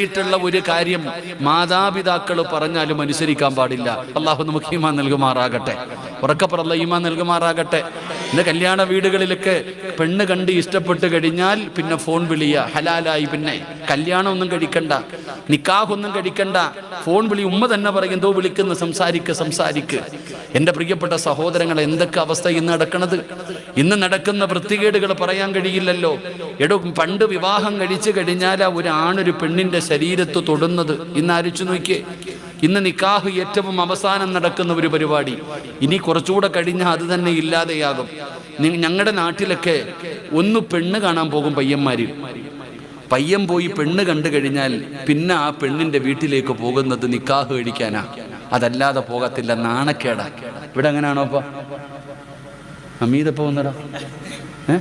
ായിട്ടുള്ള ഒരു കാര്യം മാതാപിതാക്കൾ പറഞ്ഞാലും അനുസരിക്കാൻ പാടില്ല. അള്ളാഹു നമുക്ക് ഈമാൻ നൽകുമാറാകട്ടെ. ഉറക്കപ്പുറല്ല ഈമാൻ നൽകുമാറാകട്ടെ. ഇന്ന് കല്യാണ വീടുകളിലൊക്കെ പെണ്ണ് കണ്ട് ഇഷ്ടപ്പെട്ട് കഴിഞ്ഞാൽ പിന്നെ ഫോൺ വിളിയ ഹലാലായി പിന്നെ. കല്യാണം ഒന്നും കഴിക്കണ്ട നിക്കാഹൊന്നും കഴിക്കണ്ട. ഫോൺ വിളി ഉമ്മ തന്നെ പറയും എന്തോ വിളിക്കുന്നു സംസാരിക്ക് സംസാരിക്ക്. എന്റെ പ്രിയപ്പെട്ട സഹോദരങ്ങൾ എന്തൊക്കെ അവസ്ഥ ഇന്ന് നടക്കണത്? ഇന്ന് നടക്കുന്ന വൃത്തികേടുകൾ പറയാൻ കഴിയില്ലല്ലോ. എടോ പണ്ട് വിവാഹം കഴിച്ചു കഴിഞ്ഞാൽ ആ ഒരു ആണൊരു പെണ്ണിന്റെ ശരീരത്ത് തൊടുന്നത്. ഇന്ന് ആരിച്ചു നോക്കിയേ. ഇന്ന് നിക്കാഹ് ഏറ്റവും അവസാനം നടക്കുന്ന ഒരു പരിപാടി. ഇനി കുറച്ചുകൂടെ കഴിഞ്ഞാൽ അത് തന്നെ ഇല്ലാതെയാകും. ഞങ്ങളുടെ നാട്ടിലൊക്കെ ഒന്ന് പെണ്ണ് കാണാൻ പോകും പയ്യന്മാര്. പയ്യൻ പോയി പെണ്ണ് കണ്ടു കഴിഞ്ഞാൽ പിന്നെ ആ പെണ്ണിന്റെ വീട്ടിലേക്ക് പോകുന്നത് നിക്കാഹ് കഴിക്കാനാ. അതല്ലാതെ പോകത്തില്ല നാണക്കേടാ. ഇവിടെ എങ്ങനെയാണോ അപ്പൊ അമീത പോകുന്നടാ ഏ?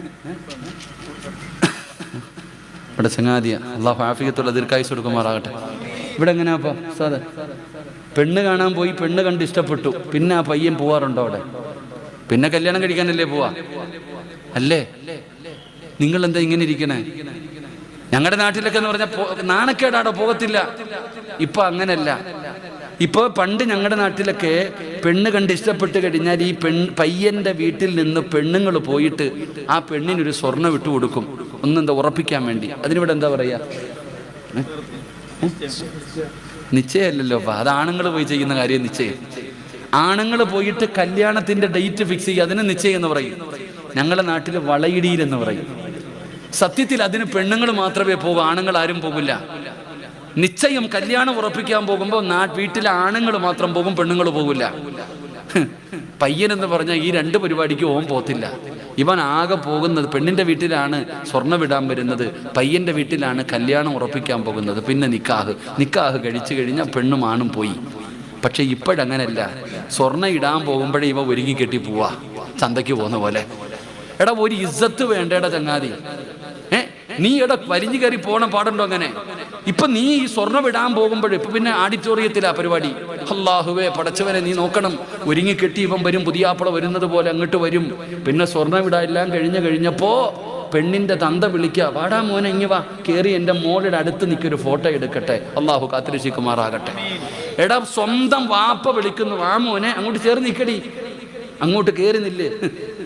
ഇവിടെ ചങ്ങാതിയ. അള്ളാഹു ആഫിയത്തുള്ള ദീർഘായുസ് കൊടുക്കുമാറാകട്ടെ. ഇവിടെ എങ്ങനെയാപ്പോ സാദ. പെണ്ണ് കാണാൻ പോയി പെണ്ണ് കണ്ട് ഇഷ്ടപ്പെട്ടു. പിന്നെ ആ പയ്യൻ പോവാറുണ്ടോ അവിടെ? പിന്നെ കല്യാണം കഴിക്കാനല്ലേ പോവാ? അല്ലേ? നിങ്ങൾ എന്താ ഇങ്ങനെ ഇരിക്കണേ? ഞങ്ങളുടെ നാട്ടിലൊക്കെ എന്ന് പറഞ്ഞാൽ നാണക്കേടാടോ പോകത്തില്ല. ഇപ്പൊ അങ്ങനല്ല. ഇപ്പൊ പണ്ട് ഞങ്ങളുടെ നാട്ടിലൊക്കെ പെണ്ണ് കണ്ട് ഇഷ്ടപ്പെട്ട് കഴിഞ്ഞാൽ ഈ പെൺ പയ്യന്റെ വീട്ടിൽ നിന്ന് പെണ്ണുങ്ങൾ പോയിട്ട് ആ പെണ്ണിനൊരു സ്വർണം വിട്ടു കൊടുക്കും. ഒന്നെന്താ ഉറപ്പിക്കാൻ വേണ്ടി. അതിനിവിടെ എന്താ പറയാ? നിശ്ചയമല്ലല്ലോ. അപ്പൊ അത് ആണുങ്ങൾ പോയി ചെയ്യുന്ന കാര്യം നിശ്ചയം. ആണുങ്ങൾ പോയിട്ട് കല്യാണത്തിന്റെ ഡേറ്റ് ഫിക്സ് ചെയ്യുക അതിന് നിശ്ചയം എന്ന് പറയും. ഞങ്ങളുടെ നാട്ടിൽ വളയിടിയിൽ എന്ന് പറയും. സത്യത്തിൽ അതിന് പെണ്ണുങ്ങൾ മാത്രമേ പോകൂ ആണുങ്ങൾ ആരും പോകില്ല. നിശ്ചയം കല്യാണം ഉറപ്പിക്കാൻ പോകുമ്പോൾ വീട്ടിലെ ആണുങ്ങൾ മാത്രം പോകും പെണ്ണുങ്ങൾ പോകില്ല. പയ്യൻ എന്ന് പറഞ്ഞാൽ ഈ രണ്ട് പരിപാടിക്ക് ഓം പോത്തില്ല. ഇവൻ ആകെ പോകുന്നത് പെണ്ണിന്റെ വീട്ടിലാണ് സ്വർണം വിടാൻ വരുന്നത്. പയ്യന്റെ വീട്ടിലാണ് കല്യാണം ഉറപ്പിക്കാൻ പോകുന്നത്. പിന്നെ നിക്കാഹ്. നിക്കാഹ് കഴിച്ചു കഴിഞ്ഞാൽ പെണ്ണും ആണും പോയി. പക്ഷെ ഇപ്പോഴങ്ങനല്ല. സ്വർണം ഇടാൻ പോകുമ്പോഴേ ഇവ ഒരുങ്ങി കെട്ടി പോവാ. ചന്തയ്ക്ക് പോകുന്ന പോലെ. എടാ ഒരു ഇസ്സത്ത് വേണ്ടേടാ ചങ്ങാതി. നീ ഇട വലിഞ്ഞു കയറി പോണ പാടുണ്ടോ അങ്ങനെ? ഇപ്പൊ നീ ഈ സ്വർണം ഇടാൻ പോകുമ്പോൾ ഇപ്പൊ പിന്നെ ആഡിറ്റോറിയത്തിലാ പരിപാടി. അള്ളാഹുവേ പടച്ചവനെ നീ നോക്കണം. ഒരുങ്ങി കെട്ടി ഇവൻ വരും പുതിയാപ്പള വരുന്നത് പോലെ അങ്ങോട്ട് വരും. പിന്നെ സ്വർണം വിടാ എല്ലാം കഴിഞ്ഞു കഴിഞ്ഞപ്പോ പെണ്ണിന്റെ തന്ത വിളിക്ക വാടാ മോനെ ഇങ്ങി വാ. കേറി എന്റെ മോളുടെ അടുത്ത് നിൽക്കൊരു ഫോട്ടോ എടുക്കട്ടെ. അള്ളാഹു കാത്തിരക്ഷിക്കുമാറാകട്ടെ എടാ സ്വന്തം വാപ്പ വിളിക്കുന്നു വാ മോനെ അങ്ങോട്ട് ചേർന്ന് നിൽക്കടി അങ്ങോട്ട് കയറി നില്ല്.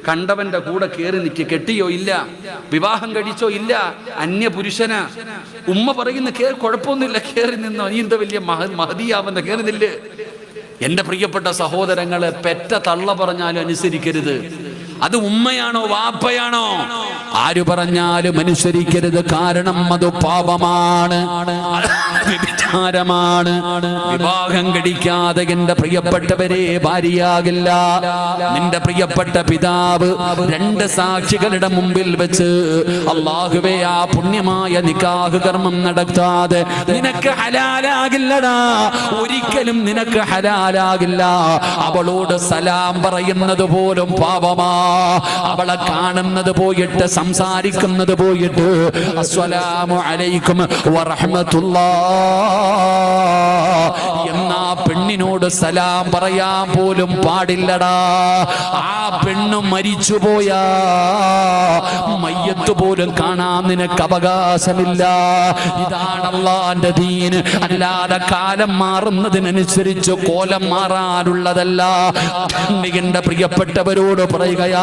കണ്ടവന്റെ കൂടെ കയറി നിൽക്കുക കെട്ടിയോ ഇല്ല. വിവാഹം കഴിച്ചോ ഇല്ല. അന്യ പുരുഷന ഉമ്മ പറയുന്ന കേ കുഴപ്പമൊന്നുമില്ല. കയറി നിന്നോ. നീ എന്താ വലിയ മഹ മഹതിയാവുന്ന? കയറി നില്ല്. എന്റെ പ്രിയപ്പെട്ട സഹോദരങ്ങളെ പെറ്റ തള്ള പറഞ്ഞാലും അനുസരിക്കരുത്. അത് ഉമ്മയാണോ വാപ്പയാണോ? ആര് പറഞ്ഞാലും അനുസരിക്കരുത്. കാരണം അത് പാപമാണ്. വിചാരമാണ്. വിവാഹം കഴിക്കാതെ എന്റെ പ്രിയപ്പെട്ടവരെ ഭാര്യയാകില്ല. നിന്റെ പ്രിയപ്പെട്ട പിതാവ് രണ്ട് സാക്ഷികളുടെ മുമ്പിൽ വെച്ച് അള്ളാഹുവേ ആ പുണ്യമായ നിക്കാഹ് കർമ്മം നടത്താതെ നിനക്ക് ഹലാലാകില്ലടാ. ഒരിക്കലും നിനക്ക് ഹലാലാകില്ല. അവളോട് സലാം പറയുന്നത് പോലും പാപമാ. അവളെ കാണുന്നത് പോയിട്ട് സംസാരിക്കുന്നത് പോയിട്ട് അസ്സലാമു അലൈക്കും വറഹ്മത്തുള്ളാ എന്നാ പെണ്ണിനോട് സലാം പറയാൻ പോലും പാടില്ലടാ. ആ പെണ്ണ് മരിച്ചുപോയാ. മയ്യത്ത് പോലും കാണാൻ നിനക്ക് അവകാശമില്ല. ഇതാണല്ലാന്റെ ദീന് അല്ലാതെ കാലം മാറുന്നതിനനുസരിച്ച് കോലം മാറാനുള്ളതല്ല. പ്രിയപ്പെട്ടവരോട് പറയുകയാ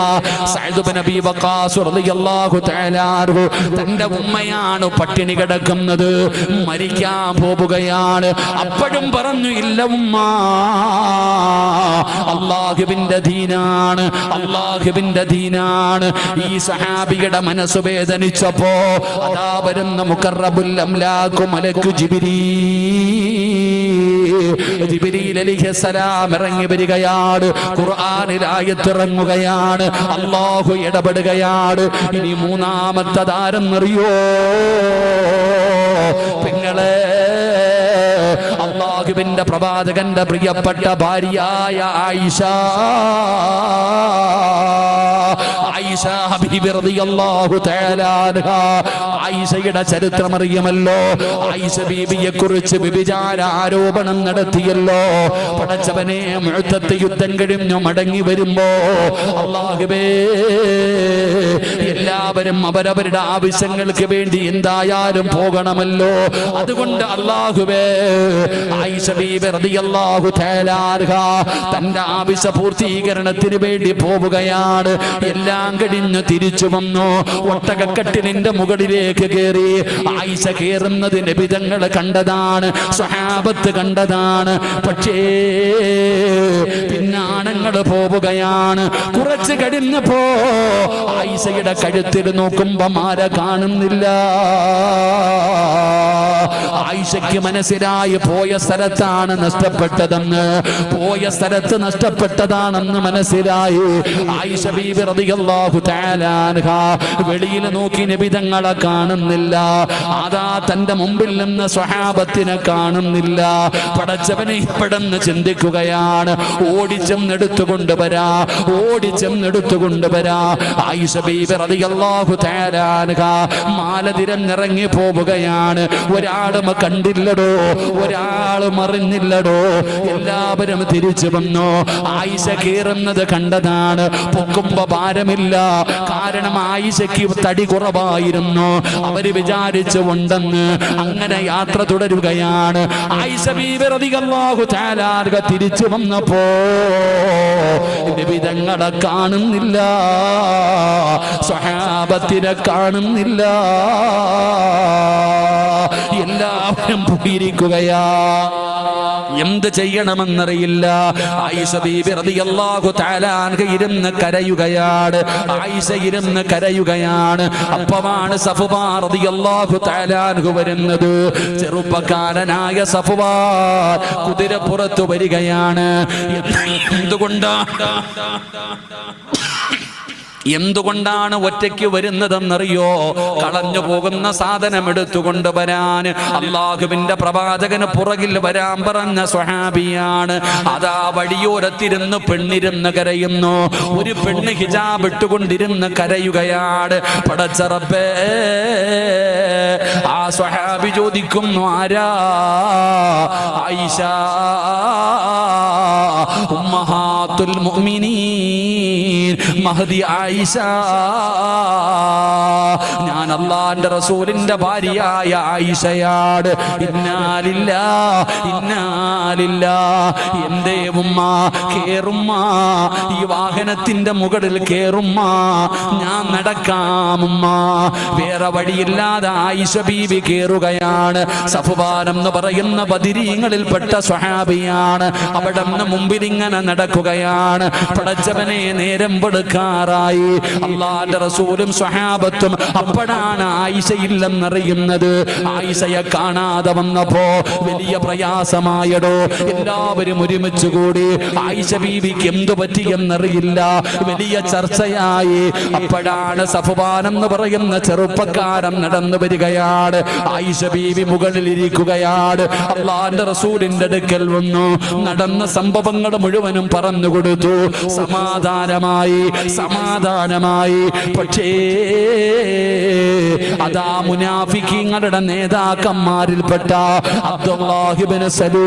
തന്റെ ഉമ്മയാണ് പട്ടിണി കിടക്കുന്നത്. മരിക്കാൻ പോവുകയാണ്. അപ്പോഴും പറഞ്ഞു ഇല്ല ഉമ്മ അള്ളാഹുവിന്റെ ദീനാണ് അള്ളാഹുവിന്റെ ദീനാണ്. ഈ സഹാബിയുടെ മനസ്സ് വേദനിച്ചപ്പോ അതാ വരുന്ന മുക്കറബുല്ലം ലാഖു മലക്കു ജിബിരീ ജിബ്രീൽ ഇറങ്ങി വരികയാണ്. ഖുർആനിൽ ആയത്തിറങ്ങുകയാണ്. അള്ളാഹു ഇടപെടുകയാണ്. ഇനി മൂന്നാമത്തെ താരം നിറിയോ പിങ്ങളെ അള്ളാഹുവിന്റെ പ്രവാചകന്റെ പ്രിയപ്പെട്ട ഭാര്യയായ ആയിഷ. ആയിഷയുടെ ചരിത്രം അറിയുമല്ലോ. ആയിഷ ബീബിയെ കുറിച്ച് വ്യഭിചാര ആരോപണം നടത്തിയല്ലോ. പടച്ചവനെ മുഴുത്തത്ത് യുദ്ധം കഴിഞ്ഞു മടങ്ങി വരുമ്പോ അള്ളാഹുബേ എല്ലാവരും അവരവരുടെ ആവശ്യങ്ങൾക്ക് വേണ്ടി എന്തായാലും പോകണമല്ലോ. അതുകൊണ്ട് അള്ളാഹുബേ തന്റെ ആവശ്യ പൂർത്തീകരണത്തിന് വേണ്ടി പോവുകയാണ്. എല്ലാം കഴിഞ്ഞ് തിരിച്ചു വന്നു. ഒട്ടകക്കട്ടിലിന്റെ മുകളിലേക്ക് കയറി ആയിഷ കയറുന്നത് നബിതങ്ങൾ കണ്ടതാണ്. സ്വഹാബത്ത് കണ്ടതാണ്. പക്ഷേ പിന്നാണങ്ങൾ പോവുകയാണ്. കുറച്ച് കഴിഞ്ഞപ്പോ ആയിഷയുടെ കഴുത്തിൽ നോക്കുമ്പോ മാര കാണുന്നില്ല. ആയിഷയ്ക്ക് മനസ്സിലായി പോയ സ്ഥലത്താണ് നഷ്ടപ്പെട്ടതെന്ന്. പോയ സ്ഥലത്ത് നഷ്ടപ്പെട്ടതാണെന്ന് മനസ്സിലായി. ആയിഷ ബീബി വെളിയിൽ നോക്കി നബിതങ്ങളെ കാണുന്നില്ല. അതാ തന്റെ മുമ്പിൽ നിന്ന് സ്വഹാബത്തിനെ കാണുന്നില്ല. പടച്ചവനെ ഇപ്പടെന്ന് ചിന്തിക്കുകയാണ്. ഓടിച്ചെന്നെടുത്തുകൊണ്ട് വരാ. ഓടിച്ചെന്നെടുത്തുകൊണ്ട് വരാ. ആയിഷ ബീബി റളിയല്ലാഹു തആല അൻഹ മാല തിരഞ്ഞിറങ്ങി പോവുകയാണ്. ഒരാളും കണ്ടില്ലടോ. ഒരാളും അറിഞ്ഞില്ലടോ. എല്ലാവരും തിരിച്ചു വന്നു. ആയിഷ കീറുന്നത് കണ്ടതാണ്. പൊക്കുമ്പോ ഭാരമില്ല. കാരണം ആയിഷയ്ക്ക് തടി കുറവായിരുന്നു. അവർ വിചാരിച്ചു ഉണ്ടെന്ന് അങ്ങനെ യാത്ര തുടരുകയാണ്. ആയിഷ തിരിച്ചു വന്നപ്പോ വിധങ്ങളെ കാണുന്നില്ല. സ്വഹാബത്തിനെ കാണുന്നില്ല. എല്ലാവരും പോയിരിക്കുകയാ. എന്ത് ചെയ്യണമെന്നറിയില്ല. ഇരുന്ന് കരയുകയാണ്. ആയിഷ ഇരുന്ന് കരയുകയാണ്. അപ്പമാണ് വരുന്നത്. ചെറുപ്പക്കാരനായ സഫുബാ കുതിരപ്പുറത്ത് വരികയാണ്. എന്തുകൊണ്ടാണ് എന്തുകൊണ്ടാണ് ഒറ്റയ്ക്ക് വരുന്നതെന്നറിയോ? കളഞ്ഞു പോകുന്ന സാധനം എടുത്തുകൊണ്ട് വരാൻ അള്ളാഹുവിന്റെ പ്രവാചകന് പുറകിൽ വരാൻ പറഞ്ഞ സ്വഹാബിയാണ്. അതാ വഴിയോരത്തിരുന്ന് പെണ്ണിരുന്ന് കരയുന്നു. ഒരു പെണ്ണ് ഹിജാബ് ഇട്ടുകൊണ്ടിരുന്ന് കരയുകയാണ്. പടച്ചറപ്പേ ആ സ്വഹാബി ചോദിക്കുന്നു ആരാ? ആയിഷ ഉമ്മഹാത്തുൽ മുഅ്മിനീൻ. മഹദി ആയിഷ. ഞാൻ അള്ളാന്റെ റസൂലിന്റെ ഭാര്യയായ ആയിഷയാണ്. ഇന്നാലില്ല ഇന്നാലില്ല എന്റെ ഉമ്മ? കേറുമ്മ. ഈ വാഹനത്തിന്റെ മുകളിൽ കേറുമ്മ. ഞാൻ നടക്കാമുമ്മ വേറെ വഴിയില്ലാതെ ആയിഷ ബീവി കേറുകയാണ്. സഫുബാനം എന്ന് പറയുന്ന ബദിരീങ്ങളിൽപ്പെട്ട സ്വഹാബിയാണ്. അവിടെ മുമ്പിൽ ഇങ്ങനെ നടക്കുകയാണ്. പടച്ചവനെ നേരം പെടുക്കാറായി അള്ളാന്റെ റസൂലും സ്വഹാബത്തും അപ്പോഴാണ് ആയിഷയില്ലെന്നറിയുന്നത് ആയിഷയെ കാണാതെ വന്നപ്പോ വലിയ പ്രയാസമായടോ. എല്ലാവരും ഒരുമിച്ച് കൂടി ആയിഷ ബീവിക്ക് എന്തു പറ്റിയെന്നറിയില്ല വലിയ ചർച്ചയായി. അപ്പോഴാണ് സഫുബാനെന്ന് പറയുന്ന ചെറുപ്പക്കാരൻ നടന്നു വരികയാണ്. ആയിഷ ബീവി മുകളിൽ ഇരിക്കുകയാണ്. അള്ളാന്റെ റസൂലിന്റെ അടുക്കൽ വന്നു. നടന്ന സംഭവങ്ങൾ മുഴുവനും പറഞ്ഞു കൊടുത്തു. സമാധാനമായി സമാധാനമായി. പക്ഷേ അതാ മുനാഫിക്കിങ്ങളുടെ നേതാക്കന്മാരിൽപ്പെട്ട അബ്ദുല്ലാഹിബിന് സലൂ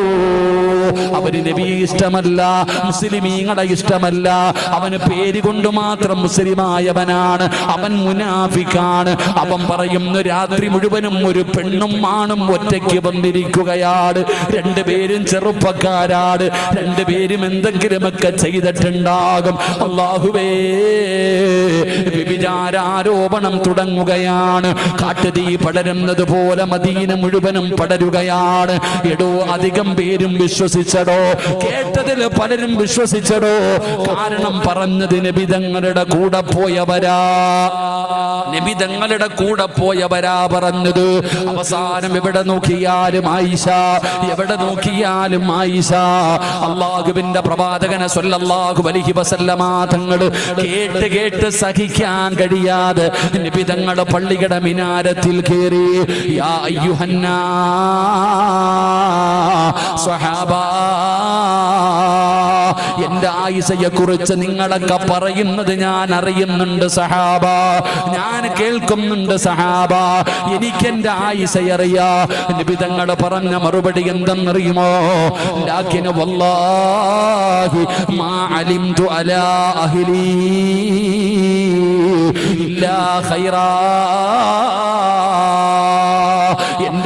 അവന് നബിയെ ഇഷ്ടമല്ല മുസ്ലിമീങ്ങളെ ഇഷ്ടമല്ല. അവന് പേര് കൊണ്ട് മാത്രം മുസ്ലിമായവനാണ്. അവൻ മുനാഫിക്കാണ്. അവൻ പറയുന്നു രാത്രി മുഴുവനും ഒരു പെണ്ണും ആണും ഒറ്റയ്ക്ക് വന്നിരിക്കുകയാണ്. രണ്ടുപേരും ചെറുപ്പക്കാരാണ്. രണ്ടുപേരും എന്തെങ്കിലുമൊക്കെ ചെയ്തിട്ടുണ്ടാകും. അള്ളാഹുവേ വിചാരാരോപണം തുടങ്ങുകയാണ്. കാട്ടുതീ പടരുന്നത് പോലെ മദീന മുഴുവനും പടരുകയാണ്. എടോ അധികം പേരും വിശ്വസിച്ചടോ? കേട്ടതിൽ പലരും വിശ്വസിച്ചടോ? കാരണം പറഞ്ഞത് നബിതങ്ങളുടെ കൂടെ പോയവരാ. നബിതങ്ങളുടെ കൂടെ പോയവരാ പറഞ്ഞത്. അവസാനം എവിടെ നോക്കിയാലും ആയിഷ എവിടെ നോക്കിയാലും ആയിഷ. അള്ളാഹുവിന്റെ പ്രവാചകനെ സ്വല്ലല്ലാഹു അലൈഹി വസല്ലമ തങ്ങൾ കേട്ട് കേട്ട് സഹിക്കാൻ കഴിയാതെ നബിതങ്ങളുടെ പള്ളിയുടെ മിനാരത്തിൽ കയറി യാ അയ്യുഹന്നാ സ്വഹാബ എന്റെ ആയിഷയെ കുറിച്ച് നിങ്ങളൊക്കെ പറയുന്നത് ഞാൻ അറിയുന്നുണ്ട് സഹാബ ഞാൻ കേൾക്കുന്നുണ്ട് സഹാബ എനിക്ക് എന്റെ ആയിഷയെ അറിയാ നിബിതങ്ങൾ പറഞ്ഞ മറുപടി എന്തെന്നറിയുമോ? വല്ലാഹി മാ അഹ്ലി ഇല്ലാ ഖൈറാ.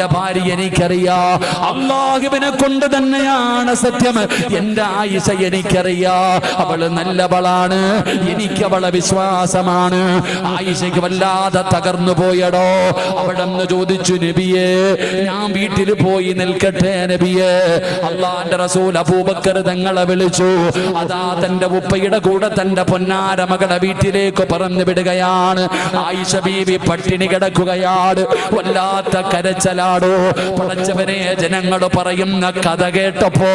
എന്റെ ഭാര്യ എനിക്കറിയാ. അള്ളാഹുവിനെ കൊണ്ട് തന്നെയാണ് സത്യം. എന്റെ ആയിഷ എനിക്കറിയാ. അവൾ നല്ലവളാണ്. എനിക്ക് അവളെ വിശ്വാസമാണ്. ആയിഷയ്ക്ക് വല്ലാതെ തകർന്നു പോയടോ. അവിടെ ചോദിച്ചു നബിയെ ഞാൻ വീട്ടിൽ പോയി നിൽക്കട്ടെ നബിയെ. അള്ളാന്റെ റസൂൽ അബൂബക്കർ തങ്ങളെ വിളിച്ചു. അതാ തന്റെ ഉപ്പയുടെ കൂടെ തന്റെ പൊന്നാര മകളെ വീട്ടിലേക്ക് പറഞ്ഞു വിടുകയാണ്. ആയിഷ ബീവി പട്ടിണി കിടക്കുകയാണ്. വല്ലാത്ത കരച്ചലാടോ പടച്ചവനെ ജനങ്ങൾ പറയുന്ന കഥ കേട്ടപ്പോ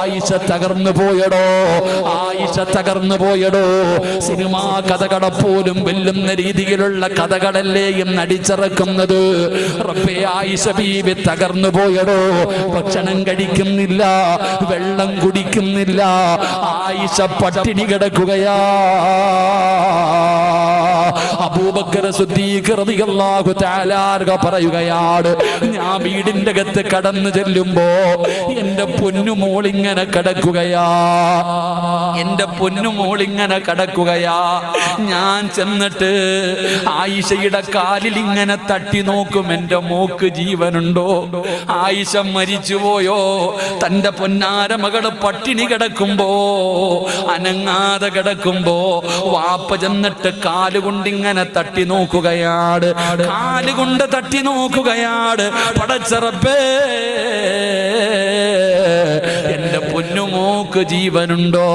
ആയിഷ തകർന്നു പോയടോ ആയിഷ തകർന്നു പോയടോ. സിനിമാ കഥകളെ പോലും വെല്ലുന്ന രീതിയിലുള്ള കഥകളല്ലേയും എന്ന് അടിച്ചിറക്കുന്നത്. റബ്ബേ ആയിഷ ബീവി തകർന്നു പോയടോ. ഭക്ഷണം കഴിക്കുന്നില്ല വെള്ളം കുടിക്കുന്നില്ല. ആയിഷ പട്ടിണി കിടക്കുകയാ. അബൂബക്കർ പറയുകയാണ് ഞാൻ വീടിന്റെ അകത്ത് കടന്നു ചെല്ലുമ്പോ എന്റെ പൊന്നുമോൾ ഇങ്ങനെ കിടക്കുകയാ എന്റെ പൊന്നുമോൾ ഇങ്ങനെ കിടക്കുകയാ. ഞാൻ ചെന്നിട്ട് ആയിഷയുടെ കാലിൽ ഇങ്ങനെ തട്ടി നോക്കും എന്റെ മോക്ക് ജീവനുണ്ടോ? ആയിഷ മരിച്ചുപോയോ? തന്റെ പൊന്നാര മകൾ പട്ടിണി കിടക്കുമ്പോ അനങ്ങാതെ കിടക്കുമ്പോ വാപ്പ ചെന്നിട്ട് കാലുകൊണ്ടിങ്ങനെ തട്ടി നോക്കുകയാണ് കാലുകൊണ്ട് തട്ടി നോക്കുകയാണ് പടച്ചറപ്പേ എന്റെ പൊന്നുമോക്ക് ജീവനുണ്ടോ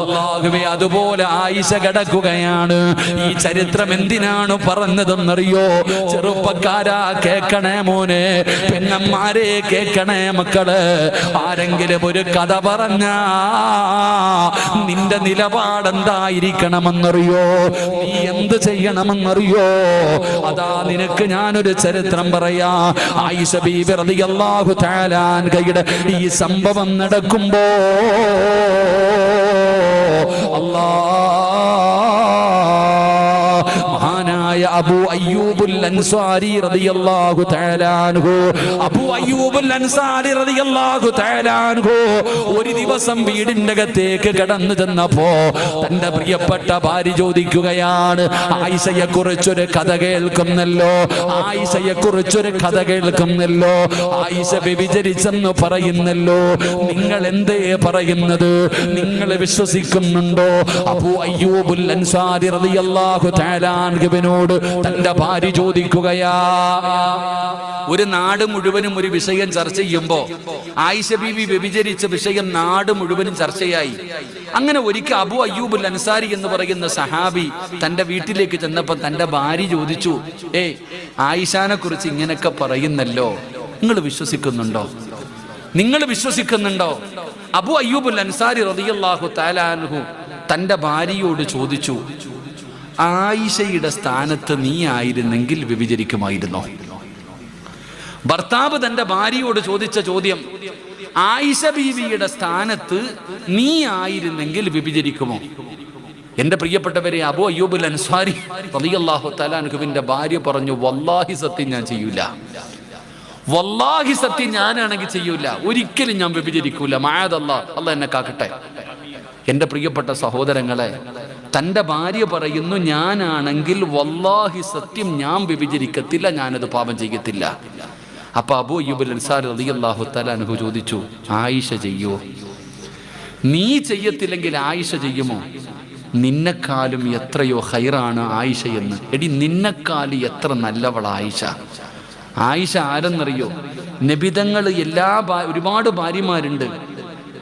അള്ളാഹുവേ അതുപോലെ ആയിഷ കിടക്കുകയാണ്. ഈ ചരിത്രം എന്തിനാണ് പറഞ്ഞതെന്നറിയോ? ചെറുപ്പക്കാരാ കേക്കണേ മോനെ. പെണ്ണന്മാരെ കേക്കണേ മക്കൾ. ആരെങ്കിലും ഒരു കഥ പറഞ്ഞ നിന്റെ നിലപാടെന്തായിരിക്കണമെന്നറിയോ? നീ എന്ത് ചെയ്യണമെന്നറിയോ? അതാ നിനക്ക് ഞാനൊരു ചരിത്രം പറയാ. ആയിഷ ബീബി റളിയല്ലാഹു തആല ഈ സംഭവം നടക്കുമ്പോ അല്ലാ അബൂ അയ്യൂബുൽ അൻസാരി റളിയല്ലാഹു തആല അൻഹു. അബൂ അയ്യൂബുൽ അൻസാരി റളിയല്ലാഹു തആല അൻഹു. ഒരു ദിവസം വീടിന്റെ അകത്തേക്ക് കടന്നു ചെന്നപ്പോ തന്റെ പ്രിയപ്പെട്ട ഭാര്യ ചോദിക്കുകയാണ് ആയിഷയെ കുറിച്ചൊരു കഥ കേൾക്കുന്നല്ലോ ആയിഷയെ കുറിച്ചൊരു കഥ കേൾക്കുന്നല്ലോ ആയിഷ വ്യഭിചരിച്ചെന്ന് പറയുന്നല്ലോ നിങ്ങൾ എന്തേ പറയുന്നത്? നിങ്ങൾ വിശ്വസിക്കുന്നുണ്ടോ? അബൂ അയ്യൂബുൽ അൻസാരി റളിയല്ലാഹു തആല അൻഹുവിനോട് തന്റെ ഭാര്യ ചോദിക്കുകയാ. ഒരു നാട് മുഴുവനും ഒരു വിഷയം ചർച്ച ചെയ്യുമ്പോ ആയിഷ ബീവി വ്യഭിചരിച്ച വിഷയം നാട് മുഴുവനും ചർച്ചയായി. അങ്ങനെ ഒരിക്കൽ അബു അയ്യൂബുൽ അൻസാരി എന്ന് പറയുന്ന സഹാബി തന്റെ വീട്ടിലേക്ക് ചെന്നപ്പോ തന്റെ ഭാര്യ ചോദിച്ചു ഏ ആയിഷാനെ കുറിച്ച് ഇങ്ങനൊക്കെ പറയുന്നല്ലോ. നിങ്ങൾ വിശ്വസിക്കുന്നുണ്ടോ? നിങ്ങൾ വിശ്വസിക്കുന്നുണ്ടോ? അബു അയ്യൂബുൽ അൻസാരി റളിയല്ലാഹു താലാൻഹു തന്റെ ഭാര്യയോട് ചോദിച്ചു ആയിഷയുടെ സ്ഥാനത്ത് നീ ആയിരുന്നെങ്കിൽ വ്യഭിചരിക്കുമായിരുന്നോ? ഭർത്താവ് തന്റെ ഭാര്യയോട് ചോദിച്ച ചോദ്യം ആയിഷ ബീവിയുടെ സ്ഥാനത്ത് നീ ആയിരുന്നെങ്കിൽ വ്യഭിചരിക്കുമോ? എന്റെ പ്രിയപ്പെട്ടവരെ അബു അയ്യൂബുൽ അൻസാരി റളിയല്ലാഹു തലാൻഖുവിന്റെ ഭാര്യ പറഞ്ഞു വല്ലാഹി സത്യം ഞാൻ ചെയ്യൂല. വല്ലാഹി സത്യം ഞാനാണെങ്കിൽ ചെയ്യൂല. ഒരിക്കലും ഞാൻ വ്യഭിചരിക്കൂല. മായതല്ല അല്ല എന്നെ കാക്കട്ടെ. എന്റെ പ്രിയപ്പെട്ട സഹോദരങ്ങളെ തന്റെ ഭാര്യ പറയുന്നു ഞാനാണെങ്കിൽ വല്ലാഹി സത്യം ഞാൻ വ്യഭിചരിക്കത്തില്ല ഞാനത് പാപം ചെയ്യത്തില്ല. അപ്പൊ അബൂ അയ്യൂബുൽ അൻസാർ റളിയല്ലാഹു തആല അനുഭവ ചോദിച്ചു ആയിഷ ചെയ്യോ? നീ ചെയ്യത്തില്ലെങ്കിൽ ആയിഷ ചെയ്യുമോ? നിന്നെക്കാലും എത്രയോ ഹൈറാണ് ആയിഷ എന്ന്. എടി നിന്നെക്കാലും എത്ര നല്ലവള ആയിഷ? ആയിഷ ആരെന്നറിയോ? നബിതങ്ങൾ എല്ലാ ഒരുപാട് ഭാര്യമാരുണ്ട്.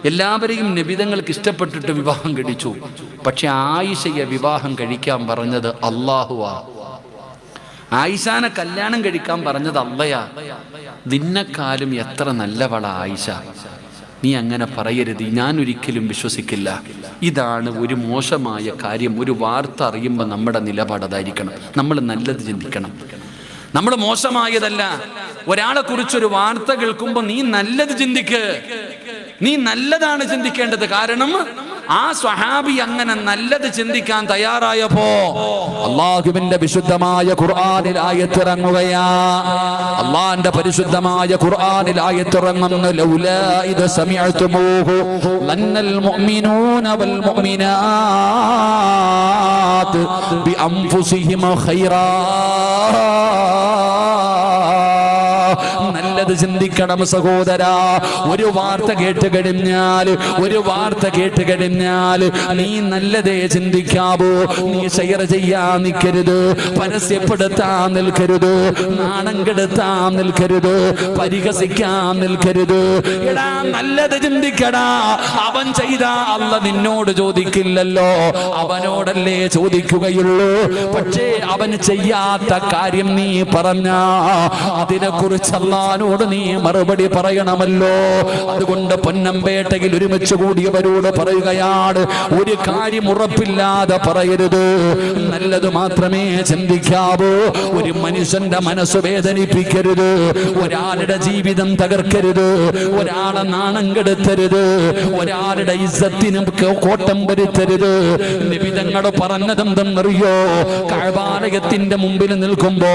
എല്ലാവരെയും നബിതങ്ങൾക്ക് ഇഷ്ടപ്പെട്ടിട്ട് വിവാഹം കഴിച്ചു. പക്ഷെ ആയിഷയെ വിവാഹം കഴിക്കാൻ പറഞ്ഞത് അള്ളാഹുവാ ആയിഷാനെ കല്യാണം കഴിക്കാൻ പറഞ്ഞത് അള്ളയാ. നിന്നെക്കാലും എത്ര നല്ലവള ആയിഷ. നീ അങ്ങനെ പറയരുത്. ഞാൻ ഒരിക്കലും വിശ്വസിക്കില്ല. ഇതാണ് ഒരു മോശമായ കാര്യം. ഒരു വാർത്ത അറിയുമ്പോൾ നമ്മുടെ നിലപാട് അതായിരിക്കണം. നമ്മൾ നല്ലത് ചിന്തിക്കണം. നമ്മൾ മോശമായതല്ല. ഒരാളെ കുറിച്ചൊരു വാർത്ത കേൾക്കുമ്പോൾ നീ നല്ലത് ചിന്തിക്ക്. നീ നല്ലതാണ് ചിന്തിക്കേണ്ടത്. കാരണം ആ സ്വഹാബി അങ്ങനെ നല്ലത് ചിന്തിക്കാൻ തയ്യാറായപ്പോ അള്ളാഹുവിന്റെ വിശുദ്ധമായ ഖുർആനിൽ ആയത്തിറങ്ങുകയാ. അള്ളാന്റെ പരിശുദ്ധമായ ഖുർആനിൽ ആയത്തിറങ്ങുന്നു. ലൗലാ ഇത് സമയത്തുമൂഹു ലന്നൽ മുഅ്മിനൂന വൽ മുഅ്മിനാത്ത് ബി അൻഫുസിഹിം ഖൈറാ. നല്ലത് ചിന്തിക്കണം സഹോദര. ഒരു വാർത്ത കേട്ട് കഴിഞ്ഞാൽ ഒരു വാർത്ത കേട്ട് കഴിഞ്ഞാൽ നീ നല്ലതേ ചിന്തിക്കാവോ. നീ ഷെയർ ചെയ്യാൻ നിൽക്കരുത്. പരസ്യപ്പെടുത്താൻ നിൽക്കരുത്. നാണം കെടുത്താൻ നിൽക്കരുത്. പരിഹസിക്കാൻ നിൽക്കരുത്. എടാ നല്ലത് ചിന്തിക്കടാ. അവൻ ചെയ്ത അല്ല നിന്നോട് ചോദിക്കില്ലല്ലോ. അവനോടല്ലേ ചോദിക്കുകയുള്ളൂ. പക്ഷേ അവൻ ചെയ്യാത്ത കാര്യം നീ പറഞ്ഞ അതിനെ കുറിച്ച് അള്ളഹാനോട് നീ മറുപടി പറയണമല്ലോ. അതുകൊണ്ട് പൊന്നമ്പേട്ടയിൽ ഒരുമിച്ച് കൂടിയവരോട് പറയുകയാണ് ഒരു കാര്യം ഉറപ്പില്ലാതെ പറയരുത്. നല്ലത് മാത്രമേ ചിന്തിക്കാവൂ. ഒരു മനുഷ്യന്റെ മനസ്സ് വേദനിപ്പിക്കരുത്. ഒരാളുടെ ജീവിതം തകർക്കരുത്. ഒരാളെ നാണം കെടുത്തരുത്. ഒരാളുടെ ഇസത്തിനും കോട്ടം വരുത്തരുത്. നിബിതങ്ങൾ പറഞ്ഞതെന്തെന്നറിയോ? കഴബാലയത്തിന്റെ മുമ്പിൽ നിൽക്കുമ്പോ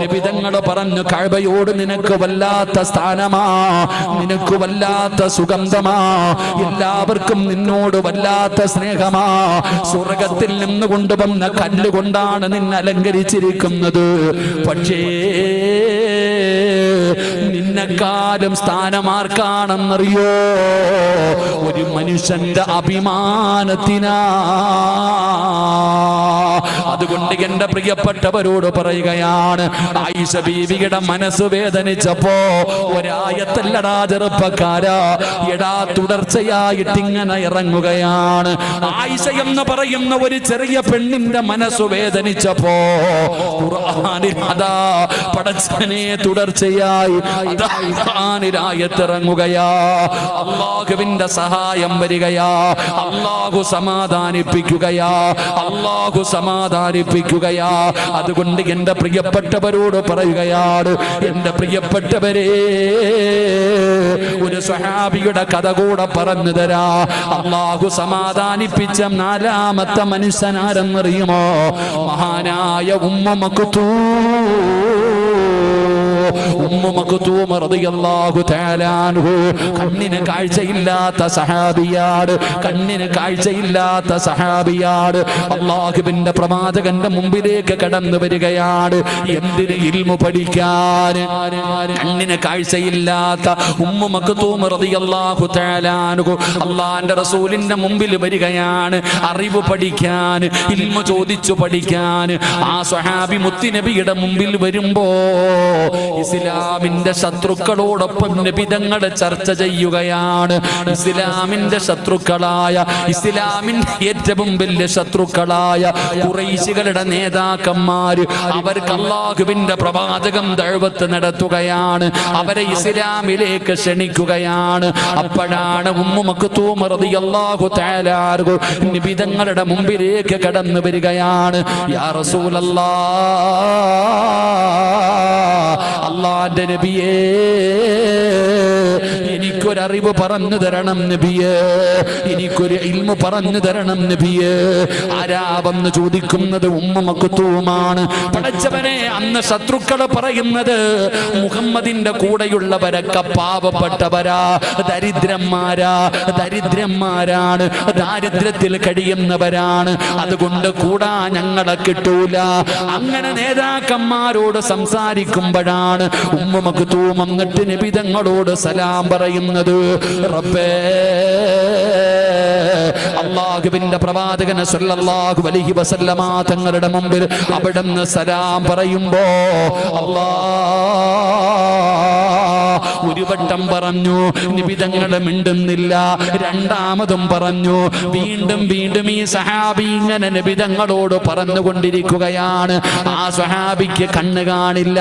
നിബിതങ്ങൾ പറഞ്ഞു കഴബയോട് നിനക്ക് വല്ലാത്ത സ്ഥാനമാ. നിനക്ക് വല്ലാത്ത സുഗന്ധമാ. എല്ലാവർക്കും നിന്നോട് വല്ലാത്ത സ്നേഹമാ. സ്വർഗത്തിൽ നിന്ന് കൊണ്ടുവന്ന കല്ലുകൊണ്ടാണ് നിന്നെ അലങ്കരിച്ചിരിക്കുന്നത്. പക്ഷേ നിന്നെക്കാലും സ്ഥാനമാർക്കാണെന്നറിയോ? ഒരു മനുഷ്യന്റെ അഭിമാനത്തിനാ. അതുകൊണ്ട് എന്റെ പ്രിയപ്പെട്ടവരോട് പറയുകയാണ് ആയിഷ ബീവിയുടെ മനസ്സ് വേദനിച്ചപ്പോ ഒരായത്തല്ലടാ ചെറുപ്പക്കാരാ. എടാ തുടർച്ചയായിട്ട് ഇങ്ങനെ ഇറങ്ങുകയാണ്. ആയിഷ എന്ന് പറയുന്ന ഒരു ചെറിയ പെണ്ണിന്റെ മനസ്സ് വേദനിച്ചപ്പോ അതാ പടച്ചനെ തുടർച്ചയായി അതാ ഖുർആനിലായത്തിറങ്ങുകയാ. അള്ളാഹുവിന്റെ സഹായം വരികയാ. അള്ളാഹു സമാധാനിപ്പിക്കുകയാ. അള്ളാഹു സമാധാനിപ്പിക്കുകയാ. അതുകൊണ്ട് എന്റെ പ്രിയപ്പെട്ടവരോട് പറയുകയാണ്. എന്റെ പ്രിയപ്പെട്ടവരെ ഒരു സ്വഹാബിയുടെ കഥ കൂടെ പറഞ്ഞു തരാ. അള്ളാഹു സമാധാനിപ്പിച്ച നാലാമത്തെ മനുഷ്യനാരെന്നറിയുമോ? മഹാനായ ഉമ്മ മക്കുത്തൂ കണ്ണിന് കാഴ്ചയില്ലാത്ത സഹാബിയാണ്. കണ്ണിന് കാഴ്ചയില്ലാത്ത സഹാബിയാണ്. അള്ളാഹുബിന്റെ പ്രവാചകന്റെ മുമ്പിലേക്ക് കടന്നു വരികയാണ്. എന്തിന് ഇൽമു പഠിക്കാൻ? കണ്ണിന് കാഴ്ചയില്ലാത്ത ഉമ്മു മക്തൂം റളിയല്ലാഹു തആല അൻഹു. അള്ളാഹിന്റെ റസൂലിന്റെ മുമ്പിൽ വരികയാണ്. അറിവ് പഠിക്കാൻ ഇൽമു ചോദിച്ചു പഠിക്കാൻ. ആ സ്വഹാബി മുത്തിനബിയുടെ മുമ്പിൽ വരുമ്പോ ഇസ്ലാമിന്റെ ശത്രുക്കളോടൊപ്പം നിബിതങ്ങളെ ചർച്ച ചെയ്യുകയാണ്. ഇസ്ലാമിന്റെ ശത്രുക്കളായ ഇസ്ലാമിന്റെ ഏറ്റവും വലിയ ശത്രുക്കളായ കുറൈശികളുടെ നേതാക്കന്മാര് അവർക്ക് അള്ളാഹുവിന്റെ പ്രവാചകം ദഴവത്ത് നടത്തുകയാണ്. അവരെ ഇസ്ലാമിലേക്ക് ക്ഷണിക്കുകയാണ്. അപ്പോഴാണ് അള്ളാഹു തേലാർഗു നിബിതങ്ങളുടെ മുമ്പിലേക്ക് കടന്നു വരികയാണ്. യാ അള്ളാന്റെ നബിയേ എനിക്കൊരറിവ് പറഞ്ഞു തരണം നബിയേ എനിക്കൊരു ഇൽമു പറഞ്ഞു തരണം നബിയേ. ആരാവെന്ന് ചോദിക്കുന്നത് ഉമ്മ മക്കുത്തുവുമാണ് പടച്ചവനെ അന്ന് ശത്രുക്കൾ പറയുന്നത് മുഹമ്മദിന്റെ കൂടെയുള്ളവരൊക്കെ പാവപ്പെട്ടവരാ ദരിദ്രന്മാരാ ദരിദ്രന്മാരാണ് ദാരിദ്ര്യത്തിൽ കഴിയുന്നവരാണ്. അതുകൊണ്ട് കൂടാ ഞങ്ങളെ കിട്ടൂല. അങ്ങനെ നേതാക്കന്മാരോട് സംസാരിക്കുമ്പോഴാണ് ഉമ്മ മക്തൂം എന്നിട്ട് നിബിതങ്ങളോട് സലാം പറയുന്നത്. റബ്ബേ അള്ളാഹുവിന്റെ പ്രവാചകന് സല്ലല്ലാഹു അലൈഹി വസല്ലമ തങ്ങളുടെ മുമ്പിൽ അവിടുന്ന് സലാം പറയുമ്പോ അല്ലാ ഒരു വട്ടം പറഞ്ഞു നിബിധങ്ങളെ മിണ്ടുന്നില്ല. രണ്ടാമതും പറഞ്ഞു വീണ്ടും വീണ്ടും ഈ സഹാബി ഇങ്ങനെ നിബിതങ്ങളോട് പറഞ്ഞുകൊണ്ടിരിക്കുകയാണ്. ആ സഹാബിക്ക് കണ്ണ് കാണില്ല.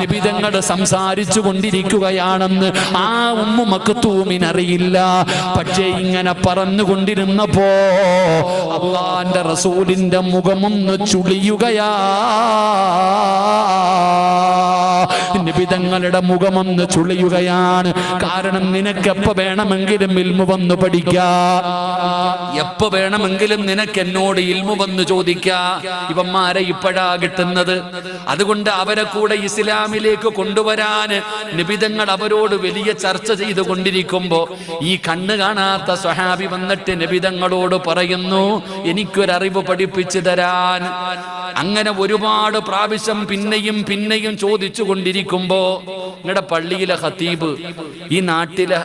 നിബിതങ്ങൾ സംസാരിച്ചു കൊണ്ടിരിക്കുകയാണെന്ന് ആ ഉമ്മു മക്കത്തൂമിനറിയില്ല പക്ഷേ ഇങ്ങനെ പറഞ്ഞുകൊണ്ടിരുന്നപ്പോ അള്ളാന്റെ റസൂലിന്റെ മുഖമൊന്ന് ചുളിയുകയാ. നിബിതങ്ങളുടെ മുഖമൊന്ന് ചുളിയുകയാണ്. കാരണം നിനക്ക് എപ്പോ വേണമെങ്കിലും ഇൽമു വന്ന് പഠിക്കാ. എപ്പോ വേണമെങ്കിലും നിനക്ക് എന്നോട് ഇൽമു വന്ന് ചോദിക്കാ. ഇവന്മാരെ ഇപ്പോഴാ കിട്ടുന്നത്. അതുകൊണ്ട് അവരെ കൂടെ ഇസ്ലാമിലേക്ക് കൊണ്ടുവരാൻ നിബിതങ്ങൾ അവരോട് വലിയ ചർച്ച ചെയ്തുകൊണ്ടിരിക്കുമ്പോ ഈ കണ്ണ് കാണാത്ത സ്വഹാബി വന്നിട്ട് നിബിതങ്ങളോട് പറയുന്നു എനിക്കൊരറിവ് പഠിപ്പിച്ചു തരാൻ. അങ്ങനെ ഒരുപാട് പ്രാവശ്യം പിന്നെയും പിന്നെയും ചോദിച്ചു കൊണ്ടിരിക്കുമ്പോ നിങ്ങളുടെ പള്ളിയിലെ ഖത്തീബ് ഈ നാട്ടിലെ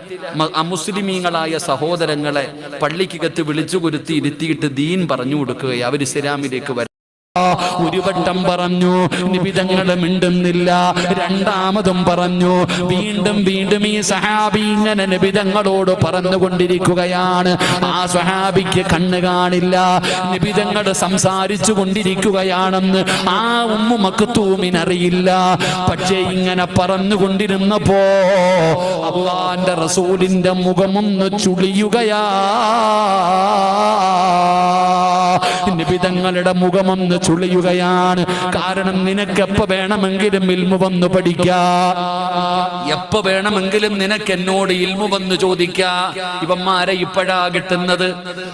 അമുസ്ലിമീങ്ങളായ സഹോദരങ്ങളെ പള്ളിക്കകത്ത് വിളിച്ചു കുരുത്തി ഇരുത്തിയിട്ട് ദീൻ പറഞ്ഞു കൊടുക്കുകയാണ് അവർ ഇസ്ലാമിലേക്ക് വരാം. ഒരു വട്ടം പറഞ്ഞു നിബിതങ്ങൾ മിണ്ടുന്നില്ല. രണ്ടാമതും പറഞ്ഞു വീണ്ടും വീണ്ടും ഈ സഹാബി ഇങ്ങനെ നിബിതങ്ങളോട് പറഞ്ഞുകൊണ്ടിരിക്കുകയാണ്. ആ സഹാബിക്ക് കണ്ണ് കാണില്ല. നിബിതങ്ങൾ സംസാരിച്ചു കൊണ്ടിരിക്കുകയാണെന്ന് ആ ഉമ്മു മക്കത്തൂമിനറിയില്ല പക്ഷേ ഇങ്ങനെ പറഞ്ഞുകൊണ്ടിരുന്നപ്പോ അള്ളാന്റെ റസൂലിന്റെ മുഖമൊന്ന് ചുളിയുകയാ. നിബിതങ്ങളുടെ മുഖമൊന്ന് ചുളിയുകയാണ് കാരണം നിനക്ക് എപ്പോ വേണമെങ്കിലും ഇൽമു വന്ന് പഠിക്കാ. എപ്പോ വേണമെങ്കിലും നിനക്ക് എന്നോട് ഇൽമു വന്ന് ചോദിക്കാ. ഇവന്മാരെ ഇപ്പോഴാ കിട്ടുന്നത്.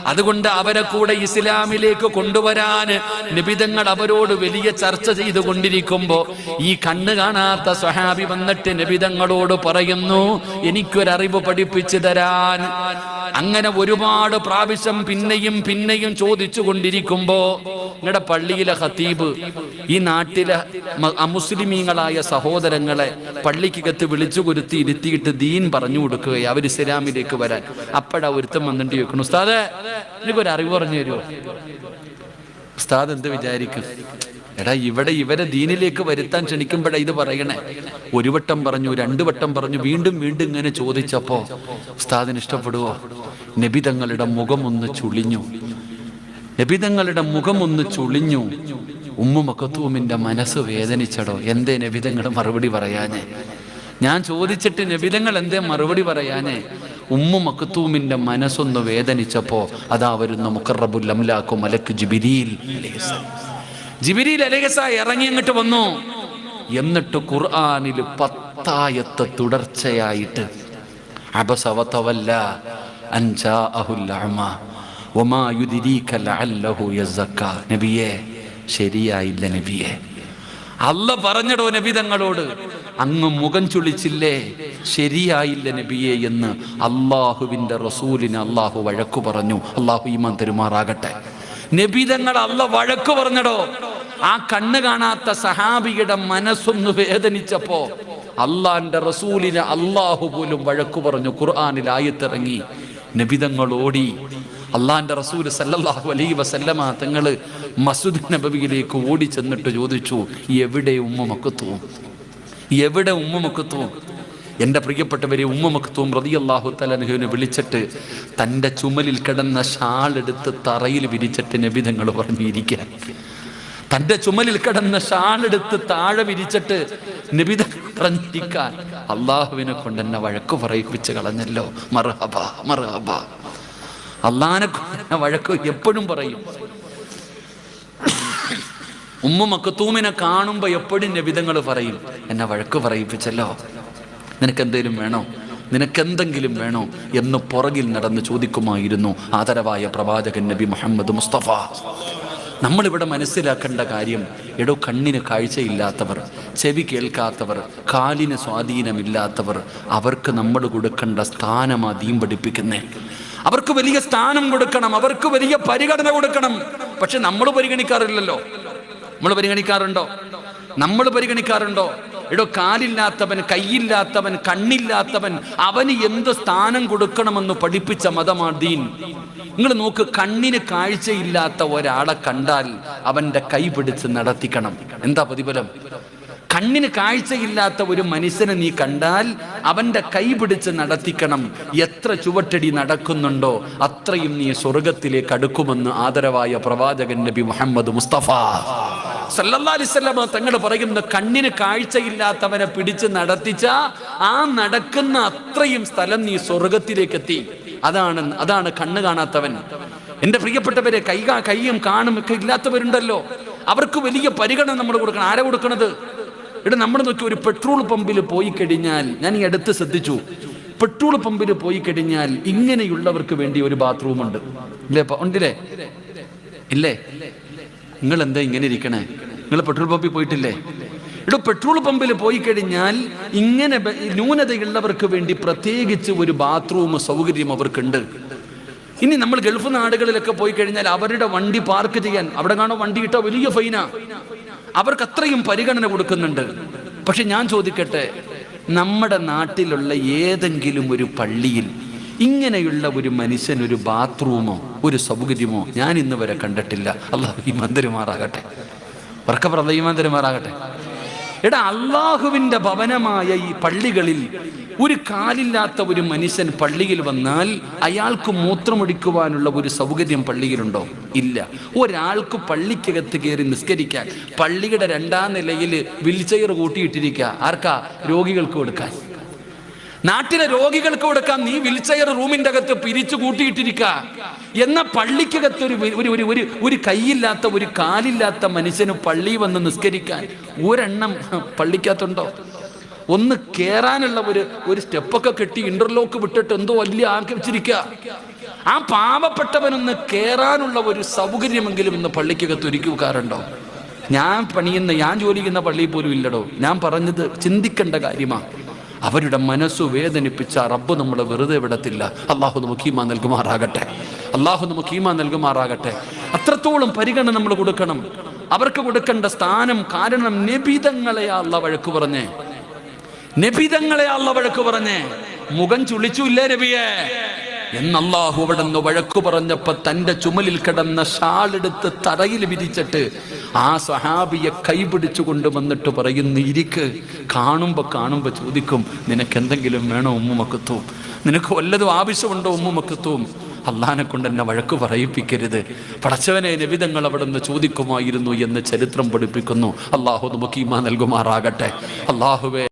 അതുകൊണ്ട് അവരെ കൂടെ ഇസ്ലാമിലേക്ക് കൊണ്ടുവരാൻ നിബിതങ്ങൾ അവരോട് വലിയ ചർച്ച ചെയ്തുകൊണ്ടിരിക്കുമ്പോ ഈ കണ്ണ് കാണാത്ത സ്വഹാബി വന്നിട്ട് നിബിതങ്ങളോട് പറയുന്നു എനിക്കൊരറിവ് പഠിപ്പിച്ചു തരാൻ. അങ്ങനെ ഒരുപാട് പ്രാവശ്യം പിന്നെയും പിന്നെയും ചോദിച്ചു കൊണ്ടിരിക്കുമ്പോ നിങ്ങളുടെ പള്ളിയിലെ ഖത്തീബ് ഈ നാട്ടിലെ അമുസ്ലിമീങ്ങളായ സഹോദരങ്ങളെ പള്ളിക്കകത്ത് വിളിച്ചു കൊരുത്തി ഇരുത്തിയിട്ട് ദീൻ പറഞ്ഞു കൊടുക്കുകയെ അവർ ഇസ്ലാമിലേക്ക് വരാൻ. അപ്പോഴാ ഒരുത്തം വന്നിട്ട് ചോദിക്കണം ഉസ്താദെ എനിക്കൊരു അറിവ് പറഞ്ഞു തരുമോ ഉസ്താദ് എന്ത് വിചാരിക്കും? എടാ ഇവിടെ ഇവരെ ദീനിലേക്ക് വരുത്താൻ ക്ഷണിക്കുമ്പോഴാ ഇത് പറയണേ. ഒരു വട്ടം പറഞ്ഞു രണ്ടു വട്ടം പറഞ്ഞു വീണ്ടും വീണ്ടും ഇങ്ങനെ ചോദിച്ചപ്പോ ഉസ്താദിന് ഇഷ്ടപ്പെടുവോ? നബിതങ്ങളുടെ മുഖം ഒന്ന് ചുളിഞ്ഞു. നബിതങ്ങളുടെ മുഖം ഒന്ന് ചുളിഞ്ഞു. ഉമ്മു മക്കത്തൂമിന്റെ മനസ്സ് വേദനിച്ചടോ എന്തേ നബിതങ്ങൾ മറുപടി പറയാനേ ഞാൻ ചോദിച്ചിട്ട് നബിതങ്ങൾ എന്തേ മറുപടി പറയാനേ ഉമ്മു മക്കത്തൂമിന്റെ മനസ്സൊന്ന് വേദനിച്ചപ്പോ അതാ വരുന്ന മുക്കറബുൽ അംലാക്കു മലക്ക് ജിബിരിയിൽ. ജിബിരിയിൽ ഇറങ്ങി അങ്ങോട്ട് വന്നു. എന്നിട്ട് ഖുർആാനിൽ പത്തായത്ത് തുടർച്ചയായിട്ട്. അബസ വതവല്ല അൻ നബിയേ ശരിയായില്ല നബിയെ. അല്ല പറഞ്ഞടോ നബി തങ്ങളോട് അങ്ങ് മുഖം ചുളിച്ചില്ലേ? ശരിയായില്ല നബിയെ എന്ന് അള്ളാഹുവിന്റെ റസൂലിന് അള്ളാഹു വഴക്കു പറഞ്ഞു. അള്ളാഹു ഈമാൻ തെരുമാറാകട്ടെ. നബിതങ്ങൾ അല്ല വഴക്കു പറഞ്ഞടോ. ആ കണ്ണ് കാണാത്ത സഹാബിയുടെ മനസ്സൊന്ന് വേദനിച്ചപ്പോ അള്ളാന്റെ റസൂലിന് അള്ളാഹു പോലും വഴക്കു പറഞ്ഞു. ഖുർആാനിൽ ആയത്തിറങ്ങി നബിതങ്ങൾ ഓടി. അള്ളാന്റെ റസൂൽ സല്ലല്ലാഹു അലൈ വസല്ലമ തങ്ങൾ മസൂദ് നബബിയിലേക്ക് ഓടി ചെന്നിട്ട് ചോദിച്ചു എവിടെ ഉമ്മ മക്കത്തുവും എവിടെ ഉമ്മ മക്കത്തുവും എന്റെ പ്രിയപ്പെട്ടവരെ ഉമ്മ മക്കത്തുവും അള്ളാഹു തലനുഹുവിനെ വിളിച്ചിട്ട് തന്റെ ചുമലിൽ കിടന്ന ഷാൾ എടുത്ത് തറയിൽ വിരിച്ചിട്ട് നബിതങ്ങൾ പറഞ്ഞിരിക്കാൻ തന്റെ ചുമലിൽ കിടന്ന ഷാൾ എടുത്ത് താഴെ വിരിച്ചിട്ട് നബിത പറഞ്ഞിരിക്കാൻ. അള്ളാഹുവിനെ കൊണ്ട് എന്നെ വഴക്ക് പറയിപ്പിച്ച് കളഞ്ഞല്ലോ. മർഹബ മർഹബ. കൊണ്ട് വഴക്ക് എപ്പോഴും പറയും. ഉമ്മ മക്കത്തൂമിനെ കാണുമ്പോ എപ്പോഴും നബിതങ്ങൾ പറയും. എന്നെ വഴക്ക് പറയിപ്പിച്ചല്ലോ. നിനക്ക് നിനക്കെന്തേലും വേണോ? നിനക്കെന്തെങ്കിലും വേണോ? എന്ന് പുറകിൽ നടന്ന് ചോദിക്കുമായിരുന്നു ആദരവായ പ്രവാചകൻ നബി മുഹമ്മദ് മുസ്തഫ. നമ്മളിവിടെ മനസ്സിലാക്കേണ്ട കാര്യം എടോ കണ്ണിന് കാഴ്ചയില്ലാത്തവർ ചെവി കേൾക്കാത്തവർ കാലിന് സ്വാധീനമില്ലാത്തവർ അവർക്ക് നമ്മൾ കൊടുക്കേണ്ട സ്ഥാനമാ ദീം പഠിപ്പിക്കുന്നേ. അവർക്ക് വലിയ സ്ഥാനം കൊടുക്കണം അവർക്ക് വലിയ പരിഗണന കൊടുക്കണം. പക്ഷെ നമ്മൾ പരിഗണിക്കാറില്ലല്ലോ. നമ്മൾ പരിഗണിക്കാറുണ്ടോ? നമ്മൾ പരിഗണിക്കാറുണ്ടോ? എടോ കാലില്ലാത്തവൻ കൈയില്ലാത്തവൻ കണ്ണില്ലാത്തവൻ അവന് എന്ത് സ്ഥാനം കൊടുക്കണമെന്ന് പഠിപ്പിച്ച മതമാണ് ദീൻ. നിങ്ങൾ നോക്ക് കണ്ണിന് കാഴ്ചയില്ലാത്ത ഒരാളെ കണ്ടാൽ അവന്റെ കൈ പിടിച്ച് നടത്തിക്കണം. എന്താ പ്രതിഫലം? കണ്ണിന് കാഴ്ചയില്ലാത്ത ഒരു മനുഷ്യനെ നീ കണ്ടാൽ അവന്റെ കൈ പിടിച്ച് നടത്തിക്കണം. എത്ര ചുവട്ടടി നടക്കുന്നുണ്ടോ അത്രയും നീ സ്വർഗത്തിലേക്ക് അടുക്കുമെന്ന് ആദരവായ പ്രവാചകൻ നബി മുഹമ്മദ് മുസ്തഫ. വസല്ലം തങ്ങൾ പറയുന്ന കണ്ണിന് കാഴ്ചയില്ലാത്തവനെ പിടിച്ച് നടത്തിച്ച ആ നടക്കുന്ന അത്രയും സ്ഥലം നീ സ്വർഗത്തിലേക്ക് എത്തി അതാണ് അതാണ് കണ്ണ് കാണാത്തവൻ. എന്റെ പ്രിയപ്പെട്ടവരെ കൈ കൈയും കാണും ഒക്കെ ഇല്ലാത്തവരുണ്ടല്ലോ. അവർക്ക് വലിയ പരിഗണന നമ്മൾ കൊടുക്കണം. ആരെ കൊടുക്കണത്? ഇവിടെ നമ്മൾ നോക്കി ഒരു പെട്രോൾ പമ്പിൽ പോയി കഴിഞ്ഞാൽ ഞാൻ ഈ അടുത്ത് ശ്രദ്ധിച്ചു. പെട്രോൾ പമ്പിൽ പോയി കഴിഞ്ഞാൽ ഇങ്ങനെയുള്ളവർക്ക് വേണ്ടി ഒരു ബാത്റൂം ഉണ്ട്. ഇല്ലേ ഉണ്ടല്ലേ? ഇല്ലേ? നിങ്ങൾ എന്താ ഇങ്ങനെ ഇരിക്കണേ? നിങ്ങൾ പെട്രോൾ പമ്പിൽ പോയിട്ടില്ലേ? ഇവിടെ പെട്രോൾ പമ്പിൽ പോയി കഴിഞ്ഞാൽ ഇങ്ങനെ ന്യൂനതയുള്ളവർക്ക് വേണ്ടി പ്രത്യേകിച്ച് ഒരു ബാത്റൂം സൗകര്യം അവർക്കുണ്ട്. ഇനി നമ്മൾ ഗൾഫ് നാടുകളിലൊക്കെ പോയി കഴിഞ്ഞാൽ അവരുടെ വണ്ടി പാർക്ക് ചെയ്യാൻ അവിടെ കാണോ വണ്ടി ഇട്ട വലിയ ഫൈന അവർക്ക് അത്രയും പരിഗണന കൊടുക്കുന്നുണ്ട്. പക്ഷെ ഞാൻ ചോദിക്കട്ടെ നമ്മുടെ നാട്ടിലുള്ള ഏതെങ്കിലും ഒരു പള്ളിയിൽ ഇങ്ങനെയുള്ള ഒരു മനുഷ്യൻ ഒരു ബാത്റൂമോ ഒരു സൗകര്യമോ ഞാൻ ഇന്ന് വരെ കണ്ടിട്ടില്ല. അള്ളാഹു ഈ മന്ദിരമാറാകട്ടെ ഈ പ്രദൈമാന്തരമാറാകട്ടെ എടാ അള്ളാഹുവിന്റെ ഭവനമായ ഈ പള്ളികളിൽ ഒരു കാലില്ലാത്ത ഒരു മനുഷ്യൻ പള്ളിയിൽ വന്നാൽ അയാൾക്ക് മൂത്രമൊഴിക്കുവാനുള്ള ഒരു സൗകര്യം പള്ളിയിലുണ്ടോ? ഇല്ല. ഒരാൾക്ക് പള്ളിക്കകത്ത് കയറി നിസ്കരിക്കാൻ പള്ളിയുടെ രണ്ടാം നിലയിൽ വിൽച്ചെയർ കൂട്ടിയിട്ടിരിക്കുക. ആർക്കാ? രോഗികൾക്ക് കൊടുക്കാൻ. നാട്ടിലെ രോഗികൾക്ക് കൊടുക്കാം. നീ വിൽച്ചെയർ റൂമിന്റെ അകത്ത് പിരിച്ചു കൂട്ടിയിട്ടിരിക്ക. എന്ന പള്ളിക്കകത്ത് ഒരു ഒരു ഒരു ഒരു കൈയില്ലാത്ത ഒരു കാലില്ലാത്ത മനുഷ്യന് പള്ളി വന്ന് നിസ്കരിക്കാൻ ഒരെണ്ണം പള്ളിക്കകത്തുണ്ടോ? ഒന്ന് കേറാനുള്ള ഒരു ഒരു സ്റ്റെപ്പൊക്കെ കെട്ടി ഇന്റർലോക്ക് വിട്ടിട്ട് എന്തോ വലിയ ആക്കി ആ പാവപ്പെട്ടവനൊന്ന് കേറാനുള്ള ഒരു സൗകര്യമെങ്കിലും ഇന്ന് പള്ളിക്കകത്ത് ഒരുക്കി വെക്കാറുണ്ടോ? ഞാൻ പണിയുന്ന ഞാൻ ജോലി ചെയ്യുന്ന പള്ളിയിൽ പോലും ഇല്ലടോ. ഞാൻ പറഞ്ഞത് ചിന്തിക്കേണ്ട കാര്യമാണ് അവരുടെ മനസ്സ് വേദനിപ്പിച്ച റബ്ബ് നമ്മളെ വെറുതെ വിടത്തില്ല. അള്ളാഹു നമുക്ക് നൽകുമാറാകട്ടെ. അള്ളാഹു നമുക്ക് നൽകുമാറാകട്ടെ. അത്രത്തോളം പരിഗണന നമ്മൾ കൊടുക്കണം. അവർക്ക് കൊടുക്കേണ്ട സ്ഥാനം കാരണം നിബിതങ്ങളെ അള്ള വഴക്ക് പറഞ്ഞേ. നിബിതങ്ങളെ അള്ള വഴക്ക് പറഞ്ഞേ. മുഖം ചുളിച്ചു ഇല്ലേ നബിയെ? എന്നല്ലാഹു അവിടെ നിന്ന് വഴക്കു പറഞ്ഞപ്പോ തന്റെ ചുമലിൽ കിടന്ന ഷാളെടുത്ത് തറയിൽ വിരിച്ചിട്ട് ആ സഹാബിയെ കൈപിടിച്ചു കൊണ്ടുവന്നിട്ട് പറയുന്നു ഇരിക്ക് കാണുമ്പോ കാണുമ്പോ ചോദിക്കും നിനക്ക് എന്തെങ്കിലും വേണോ ഉമ്മുമക്കത്തും? നിനക്ക് വല്ലതും ആവശ്യമുണ്ടോ ഉമ്മുമക്കത്തും? അള്ളഹാനെ കൊണ്ട് എന്നെ വഴക്ക് പറയിപ്പിക്കരുത്. പടച്ചവനെ നിവിധങ്ങൾ അവിടെ നിന്ന് ചോദിക്കുമായിരുന്നു എന്ന് ചരിത്രം പഠിപ്പിക്കുന്നു. അള്ളാഹു നമുക്ക് ഈമ നൽകുമാറാകട്ടെ. അള്ളാഹുവെ